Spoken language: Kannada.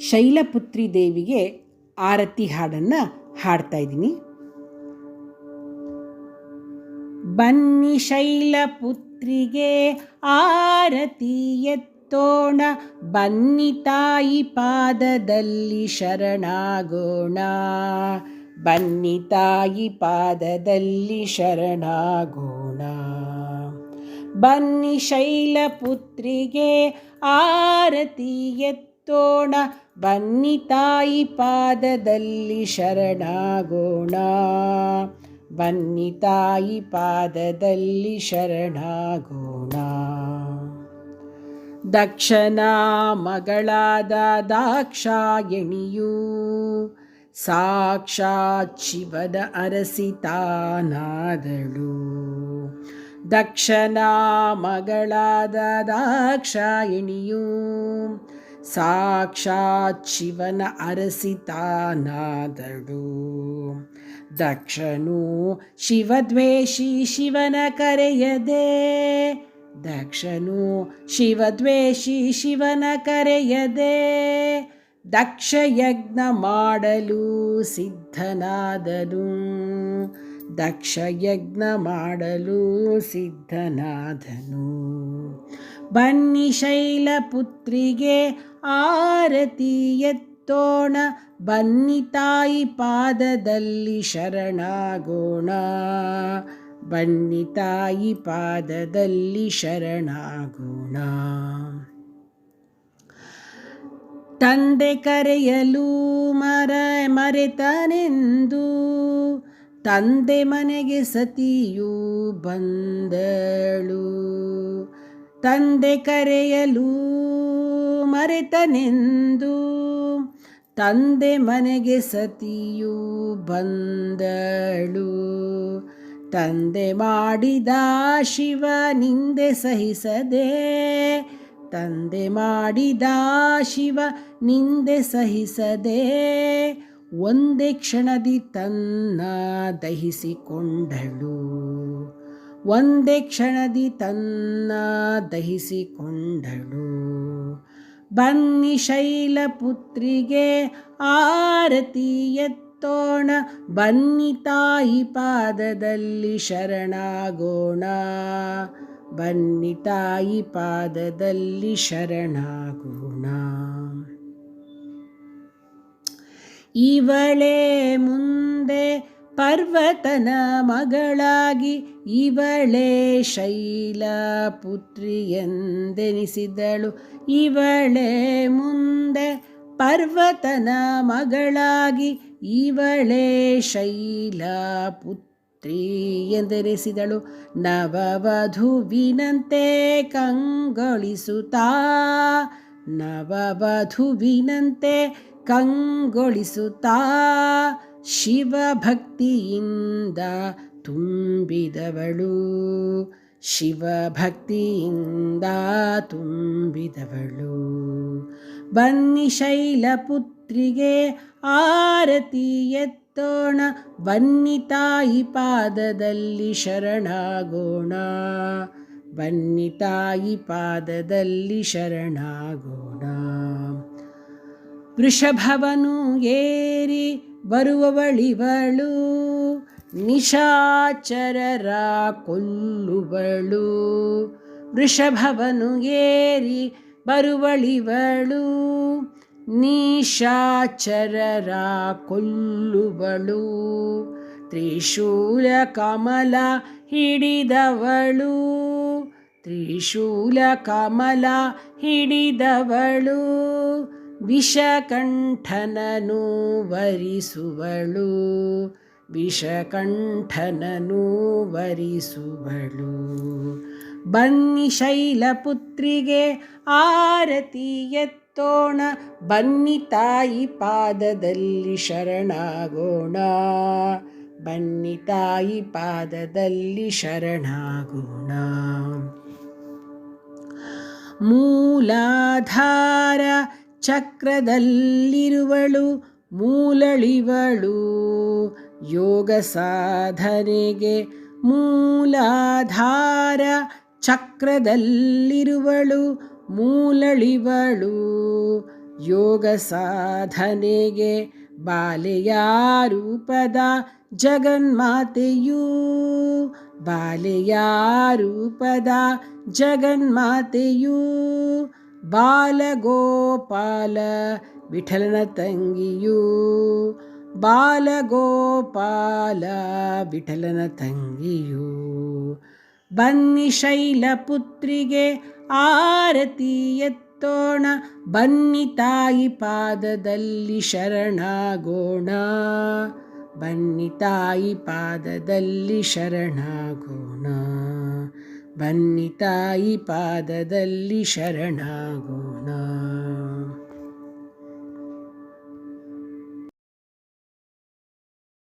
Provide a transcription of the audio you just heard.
ಶೈಲಪುತ್ರಿ ದೇವಿಗೆ ಆರತಿ ಹಾಡನ್ನು ಹಾಡ್ತಾ ಇದ್ದೀನಿ. ಬನ್ನಿ ಶೈಲಪುತ್ರಿಗೆ ಆರತಿ ಎತ್ತೋಣ, ಬನ್ನಿ ತಾಯಿ ಪಾದದಲ್ಲಿ ಶರಣಾಗೋಣ. ಬನ್ನಿ ತಾಯಿ ಪಾದದಲ್ಲಿ ಶರಣಾಗೋಣ. ಬನ್ನಿ ಶೈಲಪುತ್ರಿಗೆ ಆರತಿ ಎತ್ತೋಣ ಬನ್ನಿ ತಾಯಿ ಪಾದದಲ್ಲಿ ಶರಣಾಗೋಣ. ಬನ್ನಿ ತಾಯಿ ಪಾದದಲ್ಲಿ ಶರಣಾಗೋಣ. ದಕ್ಷನ ಮಗಳಾದ ದಾಕ್ಷಾಯಣಿಯು ಸಾಕ್ಷಾತ್ ಶಿವದ ಅರಸಿತಾನಾದಳು ದಕ್ಷನ ಮಗಳಾದ ದಾಕ್ಷಾಯಣಿಯು ಸಾಕ್ಷಾತ್ ಶಿವನ ಅರಸಿತಾನಾದಳು. ದಕ್ಷನು ಶಿವದ್ವೇಷಿ ಶಿವನ ಕರೆಯದೆ. ದಕ್ಷನು ಶಿವದ್ವೇಷಿ ಶಿವನ ಕರೆಯದೆ. ದಕ್ಷಯಜ್ಞ ಮಾಡಲು ಸಿದ್ಧನಾದನು. ದಕ್ಷಯಜ್ಞ ಮಾಡಲು ಸಿದ್ಧನಾದನು. ಬನ್ನಿ ಶೈಲಪುತ್ರಿಗೆ ಆರತಿ ಎತ್ತೋಣ. ಬನ್ನಿ ತಾಯಿ ಪಾದದಲ್ಲಿ ಶರಣಾಗೋಣ. ಬನ್ನಿ ತಾಯಿ ಪಾದದಲ್ಲಿ ಶರಣಾಗೋಣ. ತಂದೆ ಕರೆಯಲು ಮರ ಮರೆತನೆಂದು ತಂದೆ ಮನೆಗೆ ಸತಿಯು ಬಂದಳು. ತಂದೆ ಕರೆಯಲು ಮರೆತನೆಂದು ತಂದೆ ಮನೆಗೆ ಸತಿಯು ಬಂದಳು. ತಂದೆ ಮಾಡಿದ ಶಿವ ನಿಂದೆ ಸಹಿಸದೆ, ತಂದೆ ಮಾಡಿದ ಶಿವ ನಿಂದೆ ಸಹಿಸದೆ, ಒಂದೇ ಕ್ಷಣದಿ ತನ್ನ ದಹಿಸಿಕೊಂಡಳು. ಒಂದೇ ಕ್ಷಣದಿ ತನ್ನ ದಹಿಸಿಕೊಂಡಳು. ಬನ್ನಿ ಶೈಲಪುತ್ರಿಗೆ ಆರತಿ ಎತ್ತೋಣ. ಬನ್ನಿ ತಾಯಿ ಪಾದದಲ್ಲಿ ಶರಣಾಗೋಣ. ಬನ್ನಿ ತಾಯಿ ಪಾದದಲ್ಲಿ ಶರಣಾಗೋಣ. ಇವಳೇ ಮುಂದೆ ಪರ್ವತನ ಮಗಳಾಗಿ ಇವಳೇ ಶೈಲ ಪುತ್ರಿ ಎಂದೆನಿಸಿದಳು. ಇವಳೇ ಮುಂದೆ ಪರ್ವತನ ಮಗಳಾಗಿ ಇವಳೇ ಶೈಲ ಪುತ್ರಿ ಎಂದೆನಿಸಿದಳು. ನವವಧುವಿನಂತೆ ಕಂಗೊಳಿಸುತ್ತಾ ನವವಧುವಿನಂತೆ ಕಂಗೊಳಿಸುತ್ತಾ ಶಿವಭಕ್ತಿಯಿಂದ ತುಂಬಿದವಳು. ಶಿವಭಕ್ತಿಯಿಂದ ತುಂಬಿದವಳು. ಬನ್ನಿ ಶೈಲಪುತ್ರಿಗೆ ಆರತಿ ಎತ್ತೋಣ. ಬನ್ನಿ ತಾಯಿ ಪಾದದಲ್ಲಿ ಶರಣಾಗೋಣ. ಬನ್ನಿ ತಾಯಿ ಪಾದದಲ್ಲಿ ಶರಣಾಗೋಣ. ವೃಷಭವನು ಏರಿ ಬರುವವಳಿವಳು ನಿಶಾಚರರ ಕೊಲ್ಲುವಳು ವೃಷಭವನು ಏರಿ ಬರುವಳಿವಳು ನಿಶಾಚರರ ಕೊಲ್ಲುವಳು ತ್ರಿಶೂಲ ಕಮಲ ಹಿಡಿದವಳು ತ್ರಿಶೂಲ ಕಮಲ ಹಿಡಿದವಳು. ವಿಷಕಂಠನನು ವರಿಸುವಳು ವಿಷಕಂಠನನು ವರಿಸುವಳು. ಬನ್ನಿ ಶೈಲಪುತ್ರಿಗೆ ಆರತಿ ಎತ್ತೋಣ, ಬನ್ನಿ ತಾಯಿ ಪಾದದಲ್ಲಿ ಶರಣಾಗೋಣ. ಬನ್ನಿ ತಾಯಿ ಪಾದದಲ್ಲಿ ಶರಣಾಗೋಣ. ಮೂಲಾಧಾರ ಚಕ್ರದಲ್ಲಿರುವಳು, ಮೂಲಳಿವಳು. ಯೋಗ ಸಾಧನೆಗೆ ಮೂಲಾಧಾರ ಚಕ್ರದಲ್ಲಿರುವಳು, ಮೂಲಳಿವಳು. ಯೋಗ ಸಾಧನೆಗೆ ಬಾಲೆಯ ರೂಪದ ಜಗನ್ಮಾತೆಯೂ ಬಾಲೆಯ ರೂಪದ ಜಗನ್ಮಾತೆಯೂ. ಬಾಲಗೋಪಾಲ ವಿಠಲನ ತಂಗಿಯೂ. ಬಾಲಗೋಪಾಲ ವಿಠಲನ ತಂಗಿಯೂ. ಬನ್ನಿ ಶೈಲಪುತ್ರಿಗೆ ಆರತಿ ಎತ್ತೋಣ. ಬನ್ನಿ ತಾಯಿ ಪಾದದಲ್ಲಿ ಶರಣಾಗೋಣ. ಬನ್ನಿ ತಾಯಿ ಪಾದದಲ್ಲಿ ಶರಣಾಗೋಣ. ಬನ್ನಿ ತಾಯಿ ಪಾದದಲ್ಲಿ ಶರಣಾಗೋಣ.